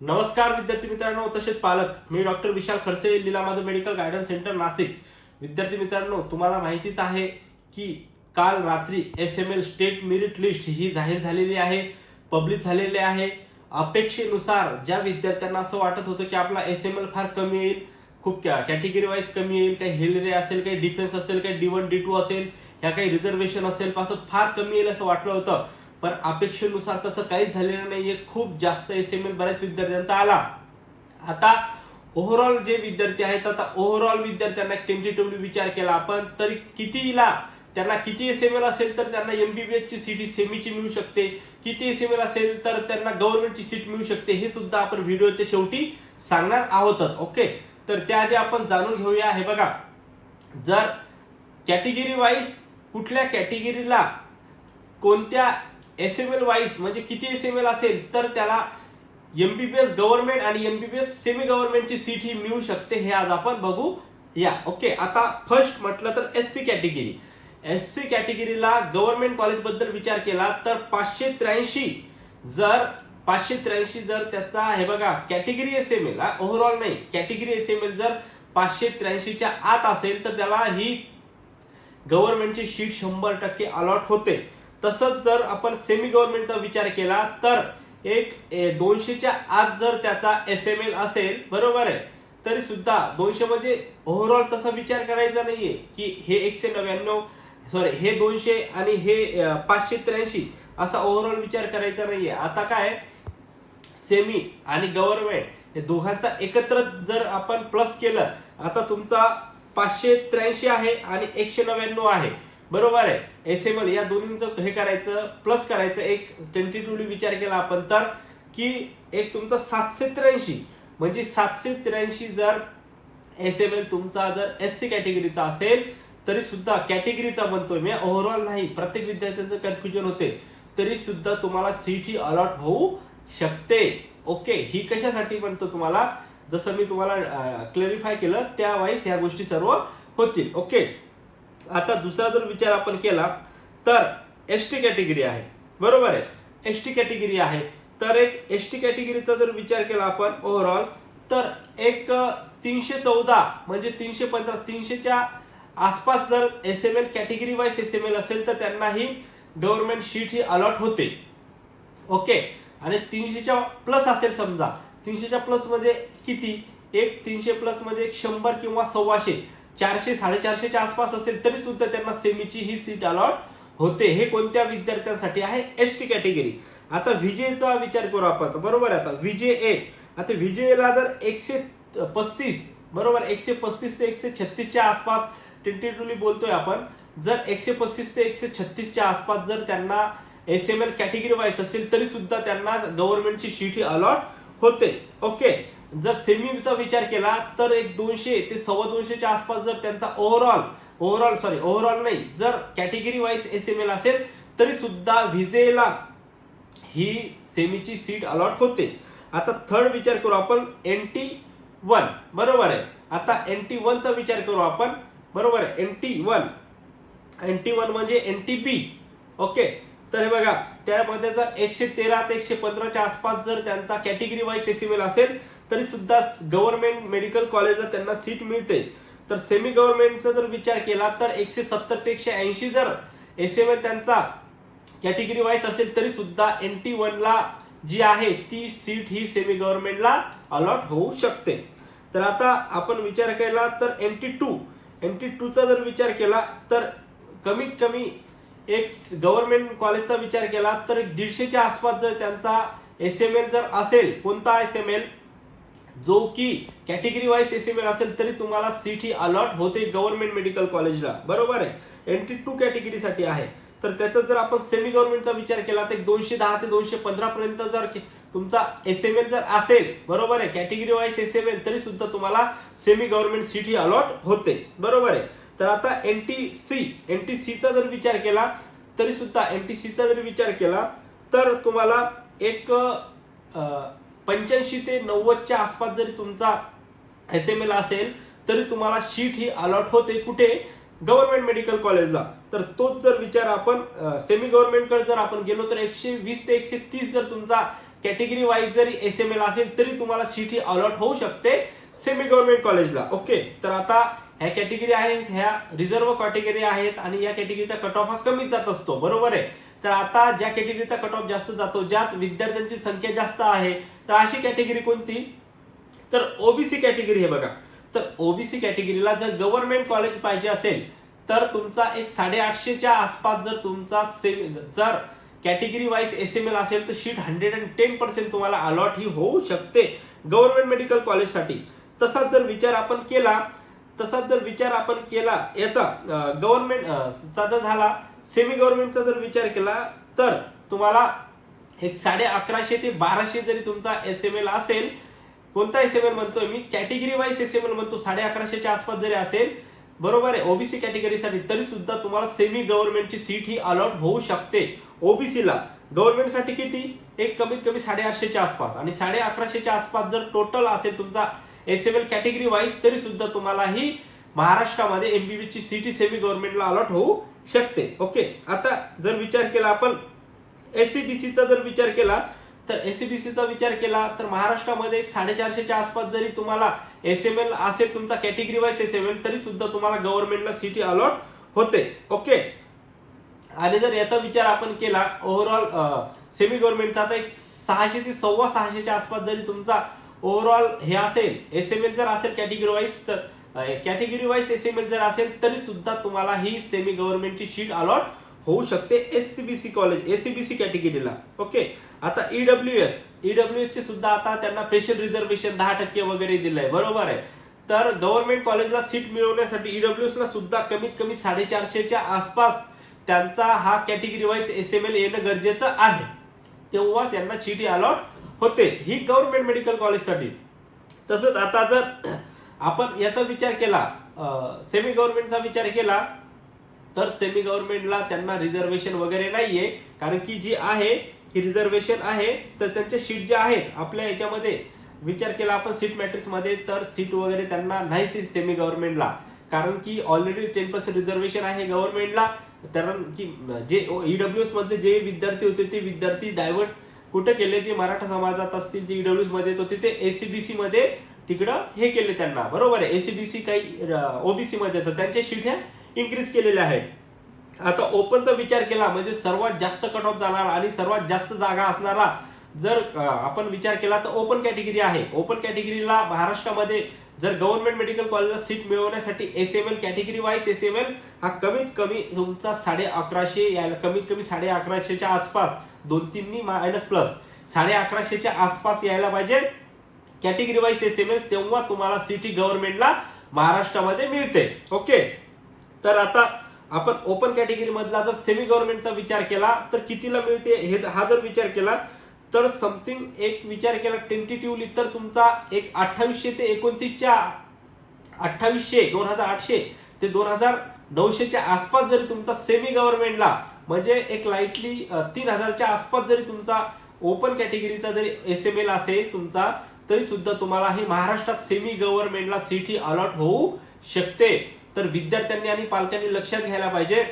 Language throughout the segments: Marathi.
नमस्कार विद्यार्थी मित्रांनो तसेच पालक मी doctor Vishal Khadse Leelamadhav medical guidance centre Nashik. विद्यार्थी मित्रांनो तुम्हाला माहितीच आहे की काल रात्री S M L state merit list ही जाहीर झालेली आहे पब्लिक झालेली आहे. अपेक्षेनुसार ज्या विद्यार्थ्यांना असं वाटत होतं की आपला एस एम एल फार कमी येईल खूप कॅटेगरी वाईज कमी येईल काही हिलरे असेल काही डिफेन्स असेल काही डी वन डी टू असेल ह्या काही रिझर्वेशन असेल असं फार कमी येईल असं वाटलं होतं. पण अपेक्षेनुसार तसं काहीच झालेलं नाहीये. खूप जास्त एस एम एल बऱ्याच विद्यार्थ्यांचा आला. आता ओव्हरऑल जे विद्यार्थी आहेत आता ओव्हरऑल विद्यार्थ्यांना टेंटेटिव्हली विचार केला आपण तरी कितीला त्यांना किती एस एम एल असेल तर त्यांना एमबीबीएस ची सीट ही सेमीची मिळू शकते. किती एस एम एल असेल तर त्यांना गव्हर्नमेंटची सीट मिळू शकते. हे सुद्धा आपण व्हिडिओच्या शेवटी सांगणार आहोतच ओके? तर त्याआधी आपण जाणून घेऊया. हे बघा जर कॅटेगरी वाईज कुठल्या कॅटेगरीला कोणत्या एस एम एल वाईज म्हणजे किती एस एम एल असेल तर त्याला एमबीबीएस गव्हर्नमेंट आणि एमबीबीएस सेमी गव्हर्नमेंटची सीट ही मिळू शकते हे आज आपण बघू. या ओके आता फर्स्ट म्हटलं तर S C category S C कॅटेगरीला government कॉलेजबद्दल विचार केला तर पाचशे त्र्याऐंशी जर पाचशे त्र्याऐंशी जर त्याचा हे बघा category S M L overall नाही. कॅटेगरी एस एम एल जर पाचशे त्र्याऐंशीच्या आत असेल तर त्याला ही गव्हर्नमेंटची शीट शंभर टक्के अलॉट होते. तसंच जर आपण सेमी गव्हर्नमेंटचा विचार केला तर एक ए, दोनशेच्या आत जर त्याचा एस एम एल असेल बरोबर आहे. तरी सुद्धा दोनशे म्हणजे ओव्हरऑल तसा विचार करायचा नाहीये की हे एकशे नव्याण्णव सॉरी हे दोनशे आणि हे पाचशे त्र्याऐंशी असा ओव्हरऑल विचार करायचा नाहीये. आता काय? सेमी आणि गव्हर्नमेंट हे दोघांचा एकत्र जर आपण प्लस केलं आता तुमचा पाचशे त्र्याऐंशी आहे आणि एकशे नव्याण्णव आहे. बरोबर आहे. एस एम एल या दोन्हींचं हे करायचं प्लस करायचं. एक टेंटेटिव्हली विचार केला आपण तर की एक तुमचा सातशे त्र्याऐंशी. म्हणजे सातशे त्र्याऐंशी जर एस एम एल तुमचा जर एस सी कॅटेगरीचा असेल तरी सुद्धा कॅटेगरीचा म्हणतोय मी. ओव्हरऑल नाही प्रत्येक विद्यार्थ्यांचं कन्फ्युजन होते. तरी सुद्धा तुम्हाला सीट ही अलॉट होऊ शकते. ओके ही कशासाठी म्हणतो तुम्हाला? जसं मी तुम्हाला क्लॅरिफाय केलं त्या वाईस ह्या गोष्टी सर्व होतील. ओके आता दुसरा जर विचार आपण केला तर एस टी कॅटेगरी आहे. बरोबर आहे? एस टी कॅटेगरी आहे. तर एक एस टी कॅटेगरीचा जर विचार केला आपण ओव्हरऑल तर एक तीनशे चौदा म्हणजे तीनशे पंधरा तीनशेच्या आसपास जर S M L category wise S M L असेल तर त्यांना ही गव्हर्नमेंट शीट ही अलॉट होते. ओके? आणि तीनशेच्या प्लस असेल समजा तीनशेच्या प्लस म्हणजे किती? एक तीनशे प्लस म्हणजे एक शंभर किंवा सव्वाशे. चारशे साडेचारशेच्या आसपास असेल तरी सुद्धा त्यांना सेमीची ही सीट अलॉट होते. हे कोणत्या विद्यार्थ्यांसाठी आहे? एस टी कॅटेगरी आता विजेचा विचार करू आपण. बरोबर आहे आता. विजे ए आता विजेला जर एकशे पस्तीस बरोबर एकशे पस्तीस ते एकशे छत्तीसच्या आसपास टेंटेटिव्हली बोलतोय आपण. जर एकशे पस्तीस ते एकशे छत्तीसच्या आसपास जर त्यांना S M L category wise असेल तरी सुद्धा त्यांना गव्हर्नमेंटची शीट ही अलॉट होते. ओके जर सेमीचा विचार केला तर एक दोनशे ते सव्वा दोनशेच्या आसपास जर त्यांचा ओव्हरऑल ओव्हरऑल सॉरी ओव्हरऑल नाही जर category wise S M L असेल तरी सुद्धा विजेला ही सेमीची सीट अलॉट होते. आता थर्ड विचार करू आपण एन टी वन बरोबर आहे. आता एन टी वनचा विचार करू आपण बरोबर आहे. N T one N T one म्हणजे एन टी पी ओके तर हे बघा त्यामध्ये जर एकशे तेरा ते एकशे पंधराच्या आसपास जर त्यांचा category wise S M L असेल तरी सुद्धा गव्हर्नमेंट मेडिकल कॉलेजला त्यांना सीट मिळते. तर सेमी गव्हर्नमेंटचा जर विचार केला तर एकशे सत्तर ते एकशे ऐंशी जर एस एम एल त्यांचा कॅटेगरी वाईज असेल तरी सुद्धा एन टी वनला जी आहे ती सीट ही सेमी गव्हर्नमेंटला अलॉट होऊ शकते. तर आता आपण विचार केला तर N T two N T टूचा जर विचार केला तर कमीत कमी एक गव्हर्नमेंट कॉलेजचा विचार केला तर एक दीडशेच्या आसपास जर त्यांचा एस एम एल जर असेल कोणता एस एम एल जो की category wise S M L असेल तरी तुम्हाला सीट ही अलॉट होते गव्हर्नमेंट मेडिकल कॉलेजला बरोबर आहे? एन टी टू कॅटेगरीसाठी आहे. तर त्याचा जर आपण सेमी गव्हर्नमेंटचा विचार केला तर दोनशे दहा ते दोनशे पंधरा पर्यंत जर के- तुमचा एस एम एल जर असेल बरोबर आहे? Category wise S M L तरी सुद्धा तुम्हाला सेमी गव्हर्नमेंट सीट ही अलॉट होते. बरोबर आहे? तर आता N T C N T सीचा जर विचार केला तरी सुद्धा एन टी सीचा जर विचार केला तर तुम्हाला एक पंच्याऐंशी ते नव्वदच्या आसपास जरी तुमचा एस एम एल असेल तरी तुम्हाला शीट ही अलॉट होते कुठे? गव्हर्नमेंट मेडिकल कॉलेजला तर तोच जर विचार आपण सेमी गव्हर्नमेंटकडे जर आपण गेलो तर एकशे वीस ते एकशे तीस जर तुमचा कॅटेगरी वाईज जरी एस एम एल असेल तरी तुम्हाला सीट ही अलॉट होऊ शकते सेमी गव्हर्नमेंट कॉलेजला ओके तर आता ह्या कॅटेगरी आहेत ह्या रिझर्व्ह कॅटेगरी आहेत आणि या कॅटेगरीचा कट ऑफ हा कमीच जात असतो. बरोबर आहे? तर आता ज्या कॅटेगरीचा कट ऑफ जास्त जातो ज्यात विद्यार्थ्यांची संख्या जास्त आहे तर अशी कॅटेगरी कोणती? तर ओबीसी कॅटेगरी हे बघा. तर ओबीसी कॅटेगरीला जर गव्हर्नमेंट कॉलेज पाहिजे असेल तर तुमचा एक साडेआठशेच्या आसपास जर तुमचा सेम जर category wise S M L असेल तर seat hundred and ten percent तुम्हाला अलॉट ही होऊ शकते गव्हर्नमेंट मेडिकल कॉलेजसाठी तसाच जर विचार आपण केला तसाच जर विचार आपण केला याचा गव्हर्नमेंट चा जर झाला सेमी गव्हर्नमेंटचा जर विचार केला तर तुम्हाला एक साडे अकराशे ते बाराशे जरी तुमचा एस एम एल असेल कोणता एस एम एल म्हणतोय मी? Category wise S M L म्हणतो साडे अकराशेच्या आसपास जरी असेल बरोबर आहे ओबीसी कॅटेगरीसाठी तरी सुद्धा तुम्हाला सेमी गव्हर्नमेंटची सीट ही अलॉट होऊ शकते. ओबीसीला गव्हर्नमेंटसाठी किती? एक कमीत कमी साडे आठशेच्या आसपास. आणि साडे अकराशेच्या आसपास जर टोटल असेल तुमचा एल कॅटेगरी वाईज तरी सुद्धा तुम्हाला ही महाराष्ट्रामध्ये एमबीबी ची सीट सेमी गव्हर्नमेंटला अलॉट होऊ शकते. ओके आता जर विचार केला आपण एससीबीसीचा जर विचार केला तर एससीबीसीचा विचार केला तर महाराष्ट्रामध्ये एक साडेचारशेच्या आसपास जरी तुम्हाला एस एम एल असेल तुमचा category wise S M L तरी सुद्धा तुम्हाला गव्हर्नमेंटला सिटी अलॉट होते. ओके आणि जर याचा विचार आपण केला ओव्हरऑल सेमी गव्हर्नमेंटचा आता एक सहाशे ते सव्वा सहाशेच्या आसपास जरी तुमचा ओव्हरऑल हे असेल एस एम एल जर असेल कॅटेगरी वाईज तर category wise S M L जर असेल तरी सुद्धा तुम्हाला ही सेमी गव्हर्नमेंटची शीट अलॉट होऊ शकते S C B C college S C B C कॅटेगरीला okay आता E W S E W S चे सुद्धा आता त्यांना स्पेशल रिझर्वेशन दहा टक्के वगैरे दिलंय. बरोबर आहे? तर गव्हर्नमेंट कॉलेजला सीट मिळवण्यासाठी ईडब्ल्यू एसला सुद्धा कमीत कमी साडेचारशेच्या आसपास त्यांचा हा category wise S M L येणं गरजेचं आहे. तेव्हाच यांना सीट अलॉट होते ही गव्हर्नमेंट मेडिकल कॉलेजसाठी तसंच आता जर आपण याचा विचार केला सेमी गव्हर्नमेंटचा विचार केला तर सेमी गव्हर्नमेंटला त्यांना रिझर्वेशन वगैरे नाहीये कारण की जी आहे ही रिझर्वेशन आहे तर त्यांचे सीट जे आहेत आपल्या याच्यामध्ये विचार केला आपण सीट मॅट्रिक्समध्ये तर सीट वगैरे त्यांना नाही सेमी गव्हर्नमेंटला कारण की ऑलरेडी टेन पर्सेंट रिझर्वेशन आहे गव्हर्नमेंटला कारण की जे ईडब्ल्यू एस मधले जे विद्यार्थी होते ते विद्यार्थी डायव्हर्ट कुठे केले जे मराठा समाजात असतील जे ईडब्ल्यूसमध्ये होते तिथे एसीबीसी मध्ये तिकडं हे केले त्यांना. बरोबर आहे? एसीबीसी काही ओबीसी मध्ये तर त्यांच्या शिट्या ह्या इन्क्रीज केलेल्या आहेत. आता ओपनचा विचार केला म्हणजे सर्वात जास्त कट ऑफ जाणारा आणि सर्वात जास्त जागा असणारा जर आपण विचार केला तर ओपन कॅटेगरी आहे. ओपन कॅटेगरीला महाराष्ट्रामध्ये जर गव्हर्नमेंट मेडिकल कॉलेजला सीट मिळवण्यासाठी S M L category wise S M L हा कमीत कमी तुमचा साडे अकराशे यायला कमीत कमी साडे अकराशेच्या आसपास दोन तीननी मायनस प्लस साडे अकराशेच्या आसपास यायला पाहिजे. Category wise S M L तेव्हा तुम्हाला सिटी गव्हर्नमेंटला महाराष्ट्रामध्ये मिळते. ओके तर आता आपण ओपन कॅटेगरी मधला जर सेमी गव्हर्नमेंटचा विचार केला तर कितीला मिळते? हे हा जर विचार केला तर समथिंग एक विचार केला टेंटेटिव्हली तर तुमचा एक अठ्ठावीसशे ते एकोणतीसच्या अठ्ठावीसशे दोन हजार आठशे ते दोन हजार नऊशेच्या आसपास जरी तुमचा सेमी गव्हर्नमेंटला म्हणजे एक लाईटली तीन हजारच्या आसपास जरी तुमचा ओपन कॅटेगरीचा जरी एस एम एल असेल तुमचा तरी सुद्धा तुम्हाला ही महाराष्ट्रात सेमी गव्हर्नमेंटला सीटी अलॉट होऊ शकते. तर विद्यार्थ्यांनी आणि पालकांनी लक्षात घ्यायला पाहिजे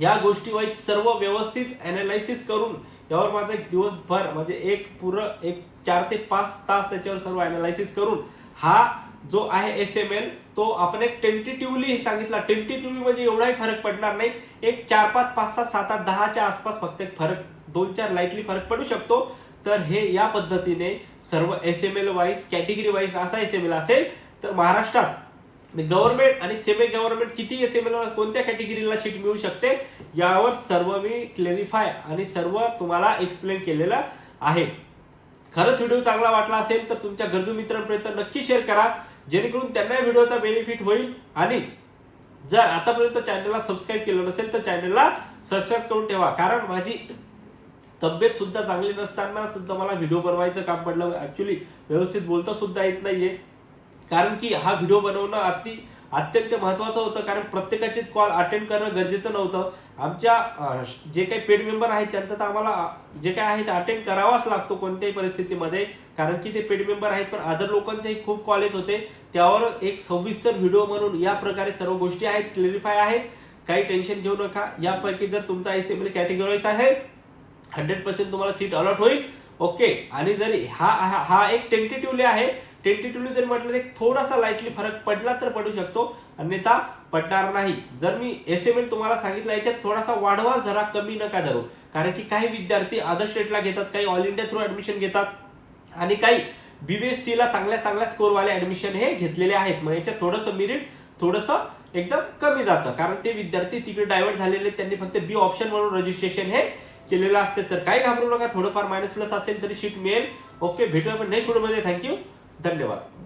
या गोष्टी वाईज सर्व व्यवस्थित अनालायसिस करून यावर माझा एक दिवसभर म्हणजे एक पुरं एक चार ते पाच तास त्याच्यावर सर्व अनालायसिस करून हा जो आहे एस एम एल तो आपण एक टेंटेटिव्हली सांगितला. टेंटेटिव्हली म्हणजे एवढाही फरक पडणार नाही. एक चार पाच पाच सात सात आठ दहाच्या आसपास फक्त एक फरक दोन चार लाईटली फरक पडू शकतो. तर हे या पद्धतीने सर्व S M L wise category wise असा एस एम एल असेल. तर महाराष्ट्रात गव्हर्नमेंट आणि सेमी गव्हर्नमेंट किती एस एम एल कोणत्या कॅटेगरीला शीट मिळू शकते यावर सर्व मी क्लेरिफाय आणि सर्व तुम्हाला एक्सप्लेन केलेलं आहे. खरंच व्हिडिओ चांगला वाटला असेल तर तुमच्या गरजू मित्रांपर्यंत नक्की शेअर करा. जेणेकरून त्यांना व्हिडिओचा बेनिफिट होईल. आणि जर आतापर्यंत चॅनलला सबस्क्राईब केलं नसेल तर चॅनलला सबस्क्राईब करून ठेवा. कारण माझी तब्येत सुद्धा चांगली नसताना सुद्धा मला व्हिडिओ बनवायचं काम पडलं. ऍक्च्युली व्यवस्थित बोलता सुद्धा येत नाहीये. कारण की हा व्हिडिओ बनवणं अति अत्यंत महत्वाचं होतं कारण प्रत्येकाचे कॉल अटेंड करणं गरजेचं नव्हतं. आमच्या जे काही पेड मेंबर आहेत त्यांचं तर आम्हाला जे काय आहे ते अटेंड करावाच लागतो कोणत्याही परिस्थितीमध्ये. कारण की ते पेड मेंबर आहेत पण अदर लोकांचेही खूप कॉल येत होते. त्यावर एक सविस्तर व्हिडिओ म्हणून या प्रकारे सर्व गोष्टी आहेत क्लेरिफाय आहेत. काही टेन्शन घेऊ नका. यापैकी जर तुमचा एस एम एल कॅटेगरीज आहे हंड्रेड पर्सेंट तुम्हाला सीट अलॉट होईल. ओके आणि जरी हा हा हा एक टेंटेटिव्हली आहे टेंटेटिव्हली जर म्हटलं तर एक थोडासा लाईटली फरक पडला तर पडू शकतो. अन्यथा पडणार नाही. जर मी एस एम एल तुम्हाला सांगितलं याच्यात थोडासा वाढवा धरा कमी नका धरू. कारण की काही विद्यार्थी अदर स्टेटला घेतात काही ऑल इंडिया थ्रू ऍडमिशन घेतात. आणि काही बीबीएससी ला चांगल्या चांगल्या स्कोरवाले ऍडमिशन हे घेतलेले आहेत. मग याच्यात थोडंसं मिरिट थोडंसं एकदम कमी जातं. कारण ते विद्यार्थी तिकडे डायव्हर्ट झालेले आहेत. त्यांनी फक्त बी ऑप्शन म्हणून रजिस्ट्रेशन हे केलेलं असते. तर काही घाबरू नका. थोडंफार मायनस प्लस असेल तरी शीट मिळेल. ओके भेटूया पण नेक्स्ट व्हिडिओमध्ये थँक्यू धन्यवाद.